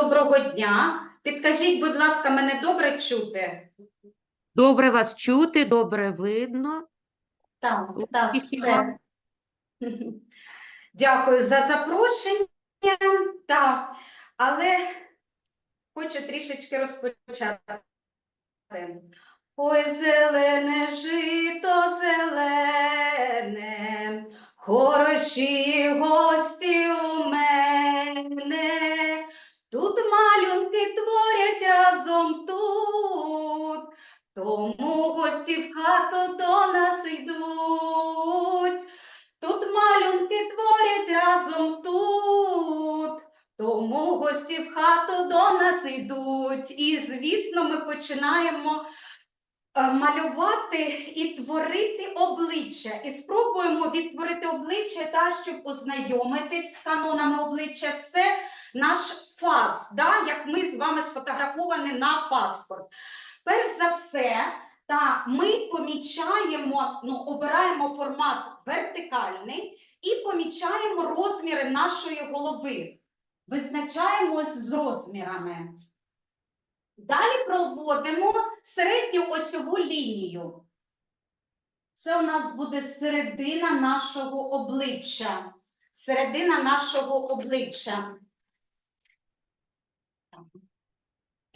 доброго дня. Підкажіть, будь ласка, мене добре чути? Добре вас чути, добре видно. Так, так, все. Дякую за запрошення. Так, але хочу трішечки розпочати. Ой, зелене жито зелене, хороші гості у мене. Тут малюнки творять разом тут, тому гості в хату до нас йдуть. Тут малюнки творять разом тут, тому гості в хату до нас йдуть. І, звісно, ми починаємо е, малювати і творити обличчя. І спробуємо відтворити обличчя, та, щоб ознайомитись з канонами обличчя. Це наш фас, да, як ми з вами сфотографовані на паспорт. Перш за все, та ми помічаємо, ну, обираємо формат вертикальний і помічаємо розміри нашої голови. Визначаємось з розмірами. Далі проводимо середню осьову лінію. Це у нас буде середина нашого обличчя. Середина нашого обличчя.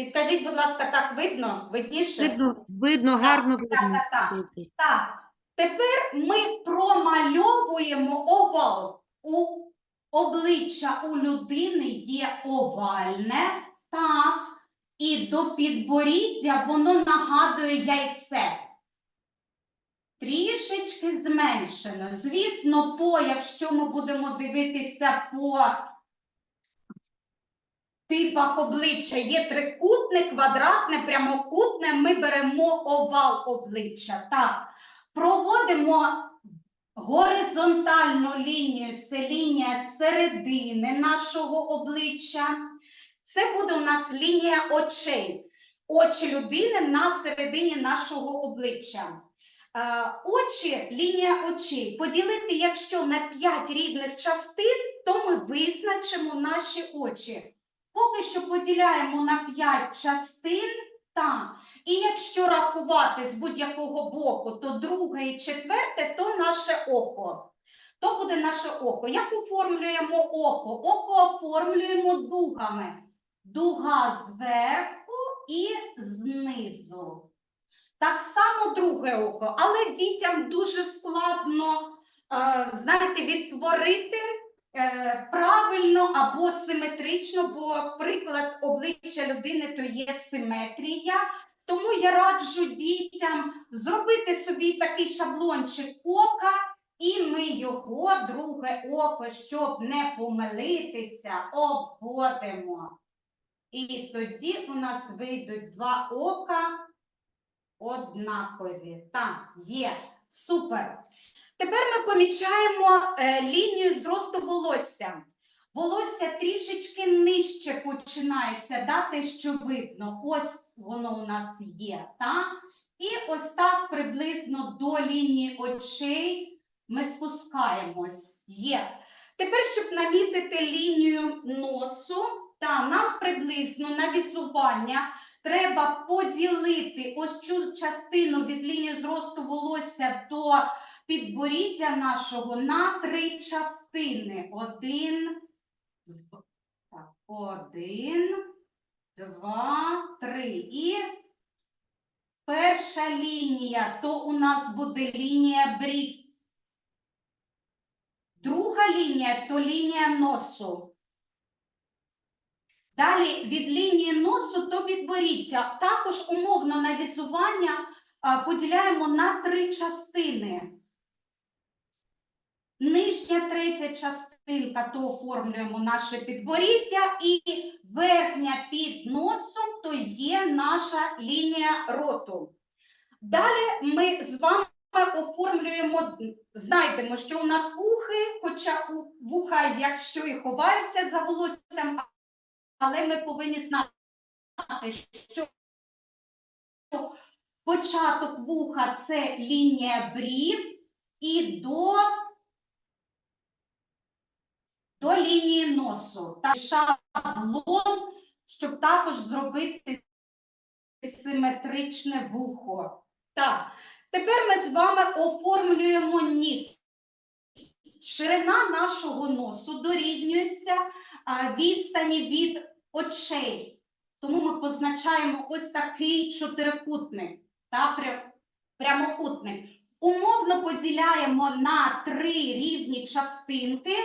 Підкажіть, будь ласка, так видно? Видніше? Видно, видно, гарно так, видно. так, так. Діти. Так, тепер ми промальовуємо овал. У обличчя у людини є овальне, так, і до підборіддя воно нагадує яйце. Трішечки зменшено. Звісно, по, якщо ми будемо дивитися по типах обличчя, є трикутне, квадратне, прямокутне, ми беремо овал обличчя. Так, проводимо горизонтальну лінію, це лінія середини нашого обличчя. Це буде у нас лінія очей. Очі людини на середині нашого обличчя. Е, Очі, лінія очей. Поділити, якщо на 5 рівних частин, то ми визначимо наші очі. Поки що поділяємо на 5 частин. Так. І якщо рахувати з будь-якого боку, то друге і четверте, то наше око. То буде наше око. Як оформлюємо око? Око оформлюємо дугами. Дуга зверху і знизу. Так само друге око. Але дітям дуже складно, е, знаєте, відтворити правильно або симетрично, бо приклад обличчя людини то є симетрія. Тому я раджу дітям зробити собі такий шаблончик ока, і ми його, друге око, щоб не помилитися, обводимо. І тоді у нас вийдуть два ока однакові. Так, є. Супер. Тепер ми помічаємо е, лінію зросту волосся. Волосся трішечки нижче починається, да, те, що видно. Ось воно у нас є. Так? І ось так приблизно до лінії очей ми спускаємось. Є. Тепер, щоб намітити лінію носу, та, нам приблизно на візування треба поділити ось цю частину від лінії зросту волосся до підборіддя нашого на три частини. Один, так, один, два, три. І перша лінія, то у нас буде лінія брів. Друга лінія то лінія носу. Далі від лінії носу до підборіддя. Також умовно навізування поділяємо на три частини. Нижня третя частинка то оформлюємо наше підборіддя, і верхня під носом то є наша лінія роту. Далі ми з вами оформлюємо, знайдемо, що у нас ухи, хоча вуха, якщо і ховаються за волоссям, але ми повинні знати, що початок вуха це лінія брів і до до лінії носу. Та шаблон щоб також зробити симетричне вухо. Так, тепер ми з вами оформлюємо ніс. Ширина нашого носу дорівнюється відстані від очей. Тому ми позначаємо ось такий чотирикутник та прямокутник. Умовно поділяємо на три рівні частинки.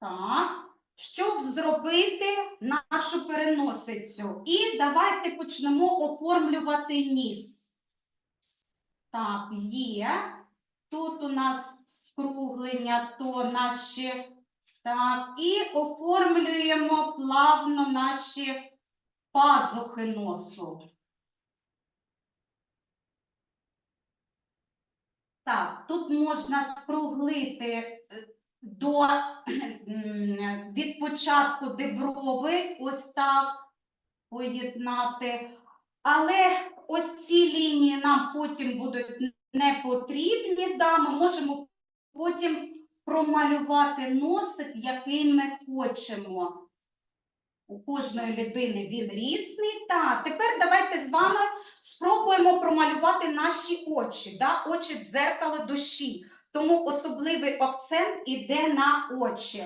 Так, щоб зробити нашу переносицю. І давайте почнемо оформлювати ніс. Так, є. Тут у нас скруглення, то наші. Так, і оформлюємо плавно наші пазухи носу. Так, тут можна скруглити е, до від початку де брови, ось так поєднати. Але ось ці лінії нам потім будуть не потрібні. Да, ми можемо потім промалювати носик, який ми хочемо. У кожної людини він різний. Так, тепер давайте з вами спробуємо промалювати наші очі, да? очі дзеркало душі. Тому особливий акцент іде на очі.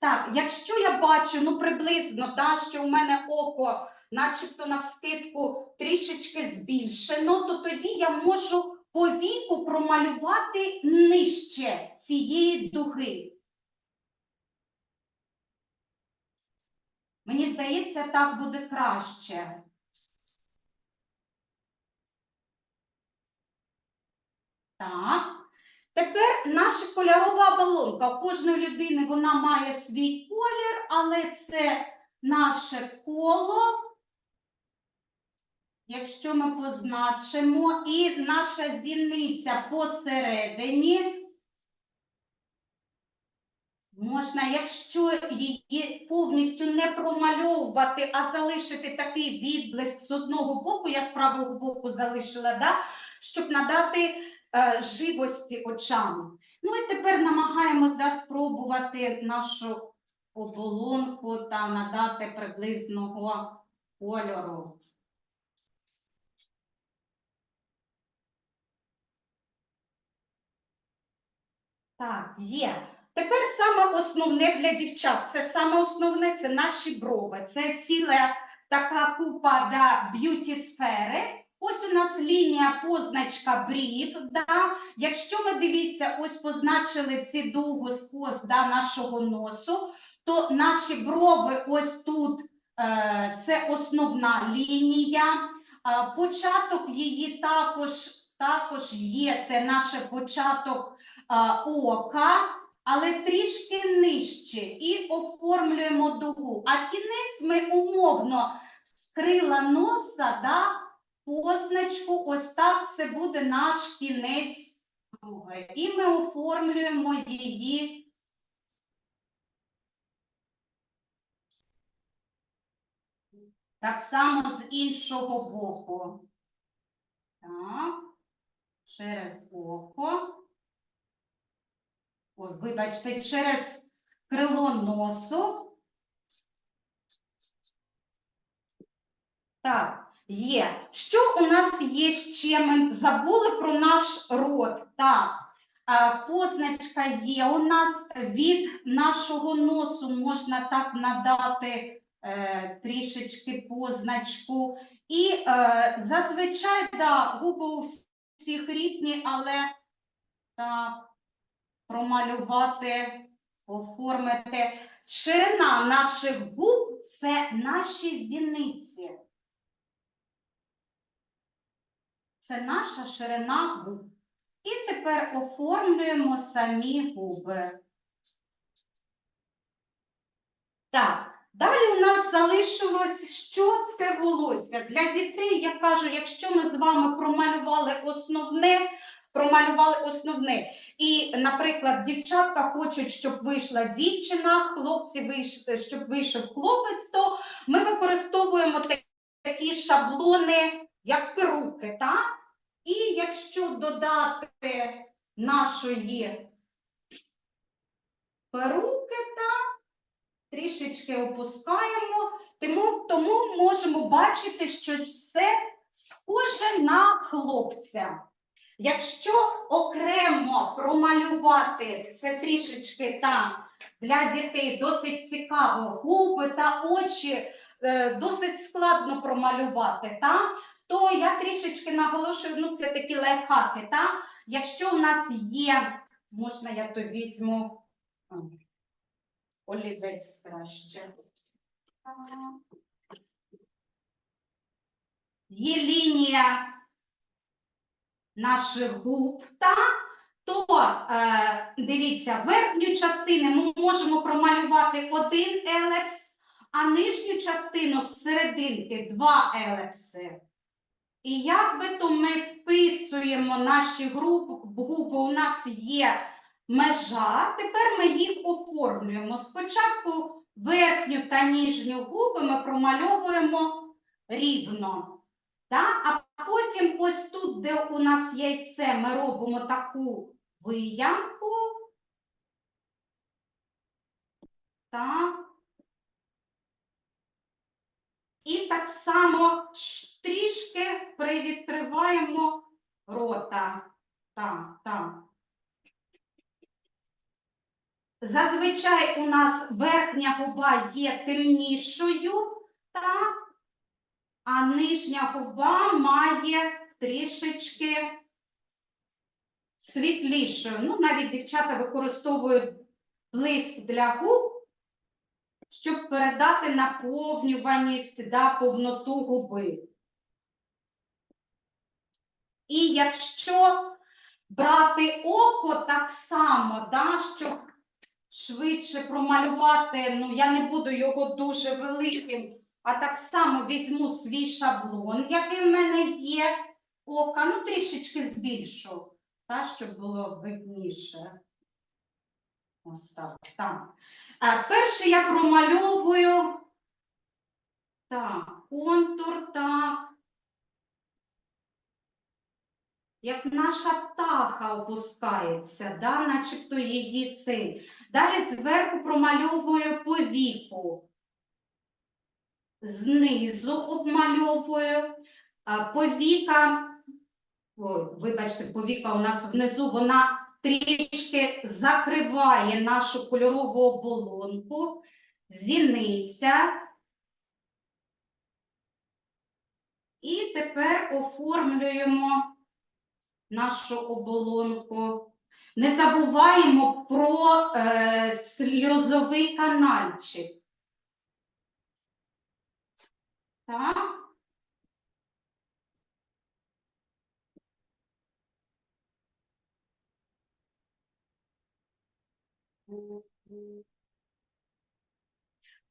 Так, якщо я бачу, ну приблизно, да, що у мене око, начебто навскидку трішечки збільшено, то тоді я можу по віку промалювати нижче цієї дуги. Мені здається, так буде краще. Так. Тепер наша кольорова оболонка. У кожної людини вона має свій колір, але це наше коло. Якщо ми позначимо, і наша зіниця посередині. Можна, якщо її повністю не промальовувати, а залишити такий відблиск з одного боку, я з правого боку залишила, да? щоб надати живості очам. Ну і тепер намагаємось да, спробувати нашу оболонку та надати приблизного кольору. Так, є. Тепер саме основне для дівчат. Це саме основне це наші брови. Це ціла така купа да, б'юті сфери. Ось у нас лінія позначка брів. Да. Якщо ми дивіться, ось позначили ці дугу скос да, нашого носу, то наші брови ось тут е, це основна лінія. Початок її також, також є те наше початок е, ока але трішки нижче і оформлюємо дугу. А кінець ми умовно з крила носа, да, позначку, ось так це буде наш кінець дуги. І ми оформлюємо її. Так само з іншого боку. Так, через око. Ой, вибачте, через крило носу. Так, є. Що у нас є ще? Ми забули про наш рот. Так, позначка є у нас від нашого носу можна так надати е, трішечки позначку. І е, зазвичай, да, губи у всіх різні, але так промалювати, оформити. Ширина наших губ це наші зіниці. Це наша ширина губ. І тепер оформлюємо самі губи. Так, далі у нас залишилось, що це волосся. Для дітей, я кажу, якщо ми з вами промалювали основне, промалювали основне. І, наприклад, дівчатка хочуть, щоб вийшла дівчина, хлопці щоб вийшов хлопець, то ми використовуємо такі шаблони, як перуки, так? І якщо додати нашої перуки, так, трішечки опускаємо, тому, тому можемо бачити, що все схоже на хлопця. Якщо окремо промалювати це трішечки там для дітей досить цікаво, губи та очі е, досить складно промалювати, та? То я трішечки наголошую, ну це такі лайфхаки. Та? Якщо в нас є, можна я то візьму олівець краще. Є лінія наших губ, та, то е, дивіться, верхню частину ми можемо промалювати один елепс, а нижню частину з серединки два елепси. І як би то ми вписуємо наші груп- губи, у нас є межа, тепер ми їх оформлюємо. Спочатку верхню та нижню губи ми промальовуємо рівно. Та? А потім ось тут, де у нас яйце, ми робимо таку виямку. Так. І так само трішки привідкриваємо рота. Так, так. Зазвичай у нас верхня губа є темнішою, так? а нижня губа має трішечки світлішою. Ну, навіть дівчата використовують блиск для губ, щоб передати наповнюваність да, повноту губи. І якщо брати око так само, да, щоб швидше промалювати, ну я не буду його дуже великим, а так само візьму свій шаблон, який в мене є, ока, ну трішечки збільшу, та, щоб було видніше. Ось так. так. А, перше я промальовую так, контур, так. Як наша птаха опускається, да, начебто її цей. Далі зверху промальовую повіку. Знизу обмальовую. Повіка, ой, вибачте, повіка у нас внизу, вона трішки закриває нашу кольорову оболонку, зіниця. І тепер оформлюємо нашу оболонку. Не забуваємо про е, сльозовий канальчик. Так.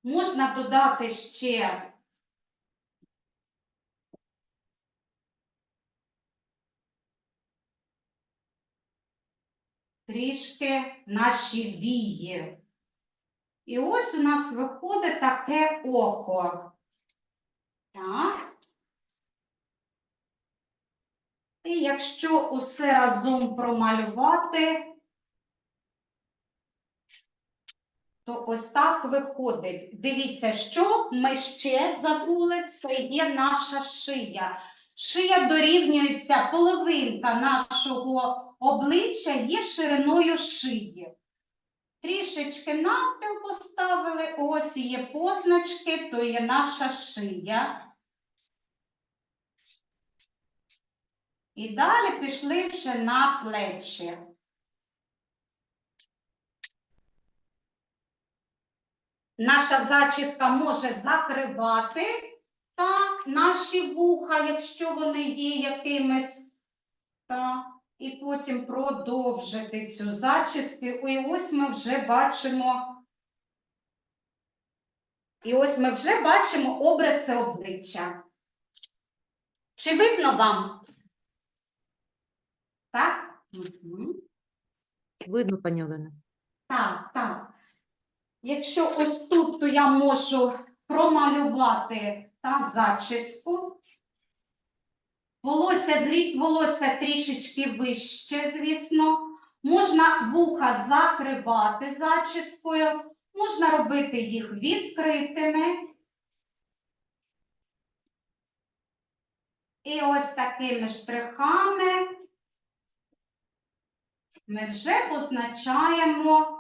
Можна додати ще трішки наші вії. І ось у нас виходить таке око. Так. І якщо усе разом промалювати, то ось так виходить. Дивіться, що ми ще забули, це є наша шия. Шия дорівнюється половинка нашого обличчя є шириною шиї. Трішечки навпіл поставили, ось є позначки, то є наша шия. І далі пішли вже на плечі. Наша зачіска може закривати так, наші вуха, якщо вони є якимись. Так, і потім продовжити цю зачіску. І ось ми вже бачимо. І ось ми вже бачимо обриси обличчя. Чи видно вам? Так? Угу. Видно, пані Олена. Так, так. Якщо ось тут, то я можу промалювати та зачіску. Волосся, зріст волосся трішечки вище, звісно. Можна вуха закривати зачіскою. Можна робити їх відкритими. І ось такими штрихами ми вже позначаємо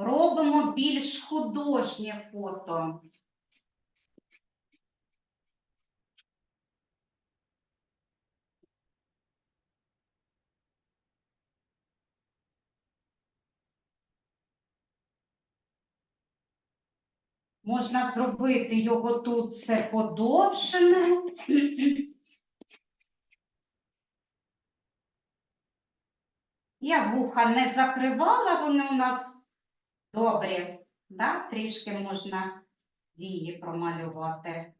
робимо більш художнє фото. Можна зробити його тут це подовжене. Я вуха не закривала, вони у нас добрі. Да? Трішки можна вії промалювати.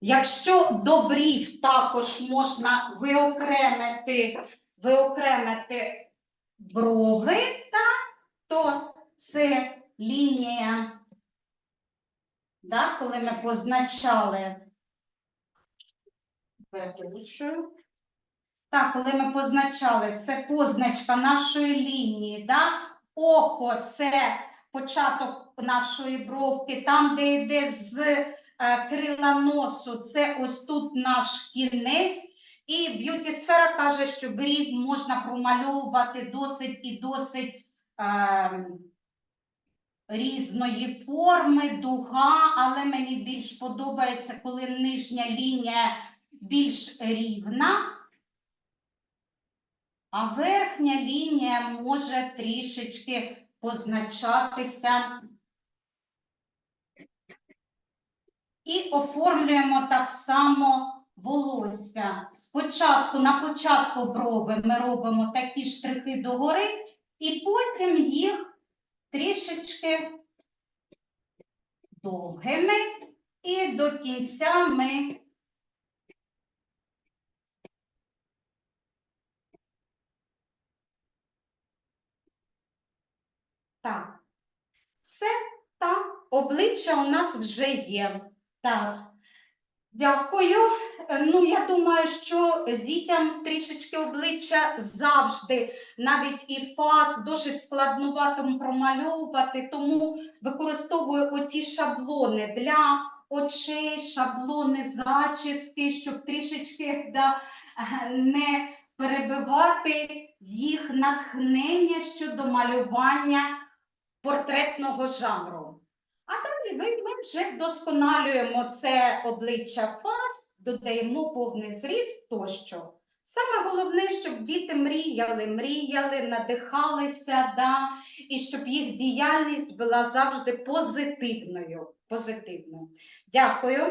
Якщо до брів також можна виокремити, виокремити брови, так, то це лінія, да, коли ми позначали, перепрошую. Так, коли ми позначали, це позначка нашої лінії, да? око це початок нашої бровки, там, де йде з е, крила носу, це ось тут наш кінець. І б'юті-сфера каже, що брів можна промальовувати досить і досить е, різної форми, дуга, але мені більш подобається, коли нижня лінія більш рівна. А верхня лінія може трішечки позначатися. І оформлюємо так само волосся. Спочатку на початку брови ми робимо такі штрихи догори, і потім їх трішечки довгими, і до кінця ми Так, все так, обличчя у нас вже є. Так, дякую. Е, Ну, я думаю, що дітям трішечки обличчя завжди, навіть і фас, досить складнувато промальовувати, тому використовую оті шаблони для очей, шаблони зачіски, щоб трішечки да, не перебивати їх натхнення щодо малювання портретного жанру. А далі ми, ми вже вдосконалюємо це обличчя фаз, додаємо повний зріст тощо. Саме головне, щоб діти мріяли, мріяли, надихалися, да, і щоб їх діяльність була завжди позитивною. позитивною. Дякую.